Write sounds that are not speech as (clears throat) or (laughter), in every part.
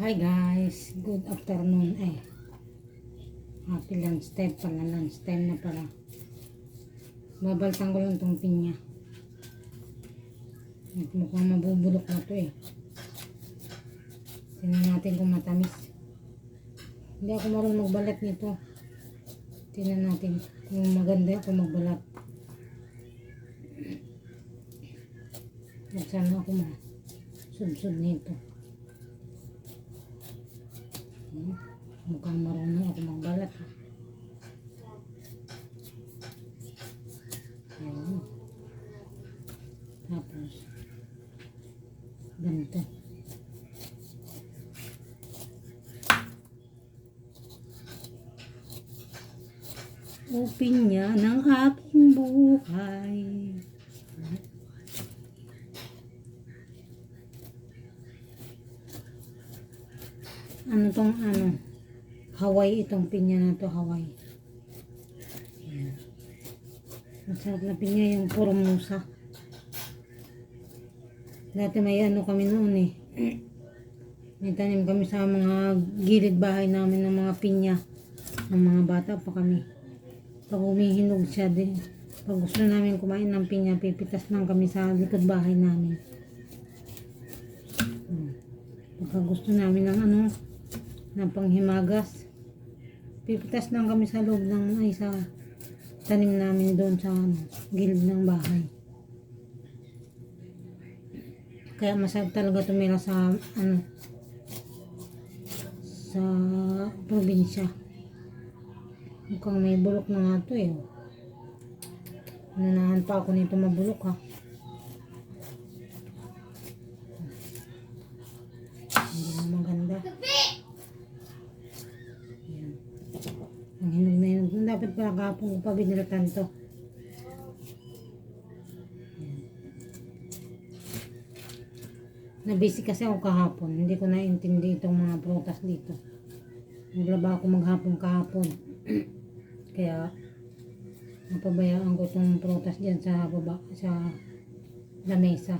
Hi guys, good afternoon eh. Happy lunch time pala, lunch time na pala. Babaltang ko lang tong pinya. At mukhang mabubulok na to eh. Tingnan natin kung matamis. Hindi ako marunong magbalat nito. Tingnan natin kung maganda ako magbalat. At sana ako ma sub-sub nito. Hmm, Mukhang marunong ako magbalat. ha. Ayan. Tapos, ganito. Upin niya ng aking buhay. Ano tong ano? Hawaii itong pinya na to, Hawaii. Ayan. Masarap na pinya yung puro musa. Dati may ano kami noon eh. May tanim kami sa mga gilid bahay namin ng mga pinya. Ng mga bata pa kami. Pag humihinog siya din. Pag gusto namin kumain ng pinya, pipitas lang kami sa likod bahay namin. Hmm. Pagka gusto namin ng ano, ng panghimagas, pipitas lang kami sa loob ng ay sa tanim namin doon sa gilid ng bahay. Kaya masarap talaga tumira sa ano sa probinsya. Mukhang may bulok na nga to eh. Nanahan pa ako nito mabulok ha. Hindi na maganda. Ayan. Ang hinog na ko pa binilatan to. Nabisi kasi ako kahapon. Hindi ko naintindi itong mga prutas dito. Naglaba ako maghapon kahapon. (clears throat) Kaya napabayaan ko itong prutas dyan sa baba, sa lamesa.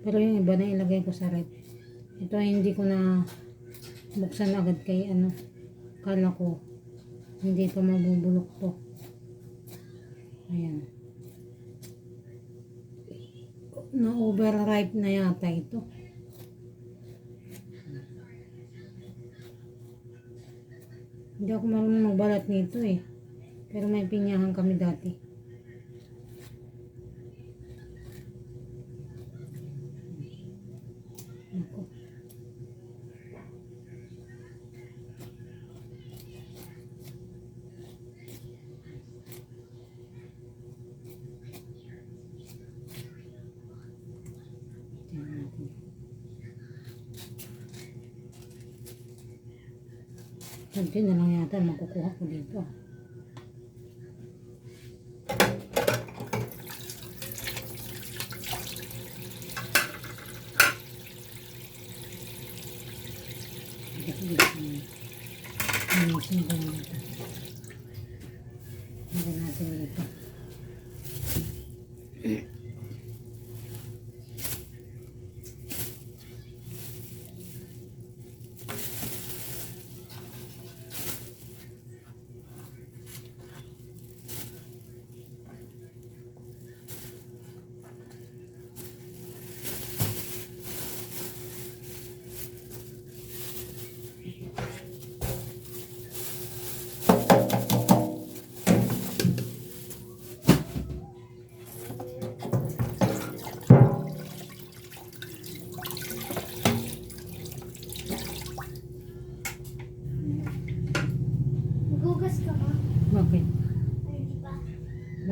Pero yung iba na ilagay ko sa rep. Ito ay hindi ko na buksan agad kay ano. Kala ko hindi pa mabubulok to. Ayan. Na overripe na yata ito. Hindi ako marunong magbalat nito eh. Pero may pinyahan kami dati. Kunti na lang yata makukuha ko dito. Ayusin ko ito.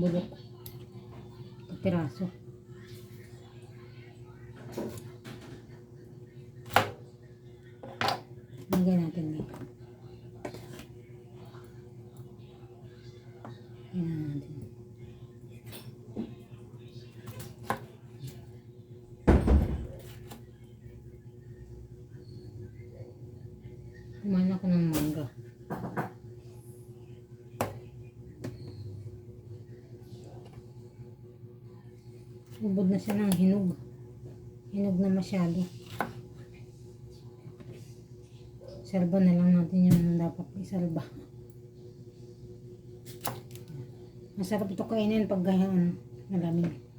bulok. Piraso. Ubod na siya ng hinog. Hinog na masyado. Salba na lang natin yung dapat isalba. Masarap ito kainin pag gayaan malamig.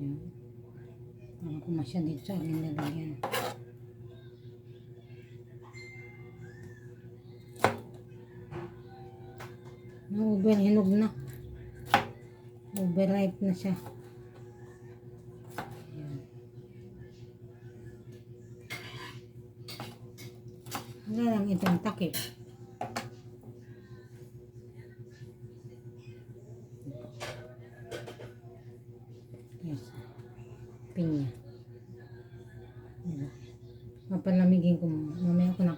Yan. Parang kumasya dito sa aking lalagyan. Na-over hinog na. Overripe na siya. Yan. Wala lang itong takip. Pinya. Mapalamigin ko. Mamaya ko nakakainin.